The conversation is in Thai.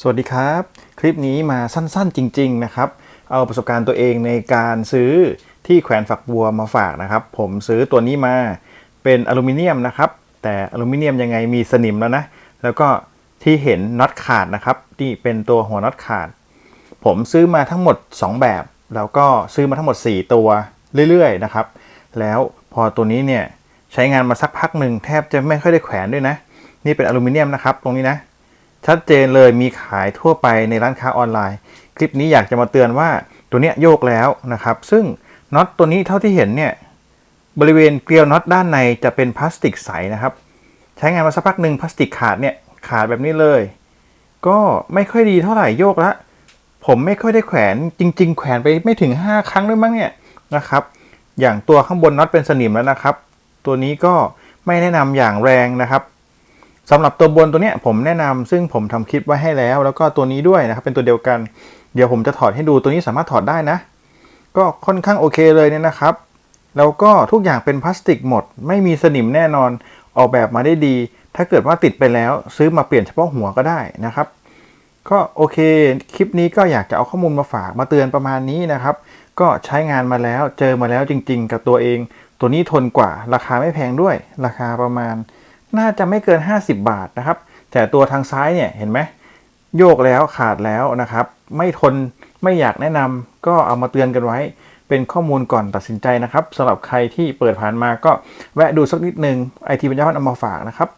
สวัสดีครับ คลิปนี้มาสั้นๆจริง ๆ นะครับ เอาประสบการณ์ตัวเองในการซื้อที่แขวนฝักบัวมาฝากนะครับ ผมซื้อตัวนี้มาเป็นอลูมิเนียมนะครับ แต่อลูมิเนียมยังไงมีสนิมแล้วนะ แล้วก็ที่เห็นน็อตขาดนะครับที่เป็นตัวหัวน็อตขาด ผมซื้อมาทั้งหมด 2 แบบ แล้วก็ซื้อมาทั้งหมด 4 ตัวเรื่อยๆนะครับ แล้วพอตัวนี้เนี่ยใช้งานมาสักพักหนึ่งแทบจะไม่ค่อยได้แขวนด้วยนะ นี่เป็นอลูมิเนียมนะครับ ตรงนี้นะ ชัดเจนเลยมีขายทั่วไปในร้านค้าออนไลน์ คลิปนี้อยากจะมาเตือนว่าตัวเนี้ยโยกแล้วนะครับ ซึ่งน็อตตัวนี้เท่าที่เห็นเนี่ยบริเวณเกลียวน็อตด้านในจะเป็นพลาสติกใสนะครับ ใช้งานมาสักพักหนึ่งพลาสติกขาดเนี่ยขาดแบบนี้เลย ก็ไม่ค่อยดีเท่าไหร่โยกละ ผมไม่ค่อยได้แขวนจริง ๆ แขวนไปไม่ถึง 5 ครั้งด้วยมั้งเนี่ยนะครับอย่างตัวข้างบนน็อตเป็นสนิมแล้วนะครับ ตัวนี้ก็ไม่แนะนำอย่างแรงนะครับ สำหรับตัวบนตัวเนี้ยผมแนะนำซึ่งผมทำคลิปไว้ให้แล้ว แล้วก็ตัวนี้ด้วยนะครับเป็นตัวเดียวกัน เดี๋ยวผมจะถอดให้ดูตัวนี้สามารถถอดได้นะ ก็ค่อนข้างโอเคเลยเนี่ยนะครับ แล้วก็ทุกอย่างเป็นพลาสติกหมด ไม่มีสนิมแน่นอนออกแบบมาได้ดี ถ้าเกิดว่าติดไปแล้วซื้อมาเปลี่ยนเฉพาะหัวก็ได้นะครับ ก็โอเค คลิปนี้ก็อยากจะเอาข้อมูลมาฝากมาเตือนประมาณนี้นะครับ ก็ใช้งานมาแล้วเจอมาแล้วจริง ๆ กับตัวเอง ตัวนี้ทนกว่าราคาไม่แพงด้วยราคาประมาณ น่าจะไม่เกิน 50 บาทนะครับ แต่ตัวทางซ้ายเนี่ยเห็นไหมโยกแล้วขาดแล้วนะครับ ไม่ทนไม่อยากแนะนำก็เอามาเตือนกันไว้ เป็นข้อมูลก่อนตัดสินใจนะครับสำหรับใครที่เปิดผ่านมาก็แวะดูสักนิดนึงไอทีบรรยาพันเอามาฝากนะครับ